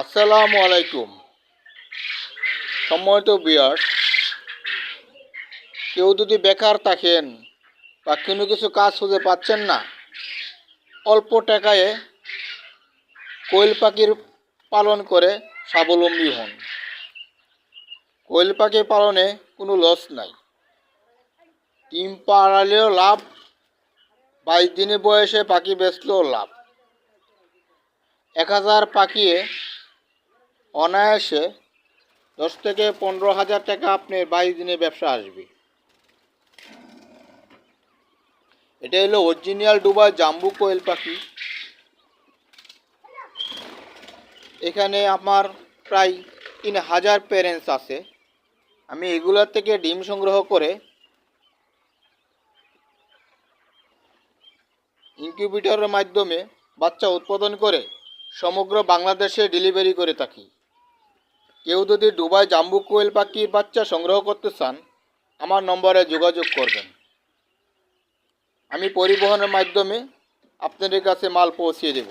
আসসালামু আলাইকুম। সম্মানিত বিয়ার কেউ যদি বেকার থাকেন বা কোনো কিছু কাজ খুঁজে পাচ্ছেন না, অল্প টাকায় কোয়েল পাখির পালন করে স্বাবলম্বী হন। কোয়েল পাখি পালনে কোনো লস নাই। ডিম পাড়ালেও লাভ, বাইশ দিনে বয়সে পাখি বেচলেও লাভ। এক হাজার পাখিয়ে অনায়াসে দশ থেকে পনেরো হাজার টাকা আপনার বাইশ দিনে ব্যবসা আসবে। এটা হলো অরিজিনাল ডুবা জাম্বু কোয়েল পাখি। এখানে আমার প্রায় তিন হাজার প্যারেন্টস আছে। আমি এগুলোর থেকে ডিম সংগ্রহ করে ইনকিউবেটরের মাধ্যমে বাচ্চা উৎপাদন করে সমগ্র বাংলাদেশে ডেলিভারি করে থাকি। কেউ যদি ডুবাই জাম্বু কোয়েল পাখির বাচ্চা সংগ্রহ করতে চান, আমার নম্বরে যোগাযোগ করবেন। আমি পরিবহনের মাধ্যমে আপনাদের কাছে মাল পৌঁছিয়ে দেব।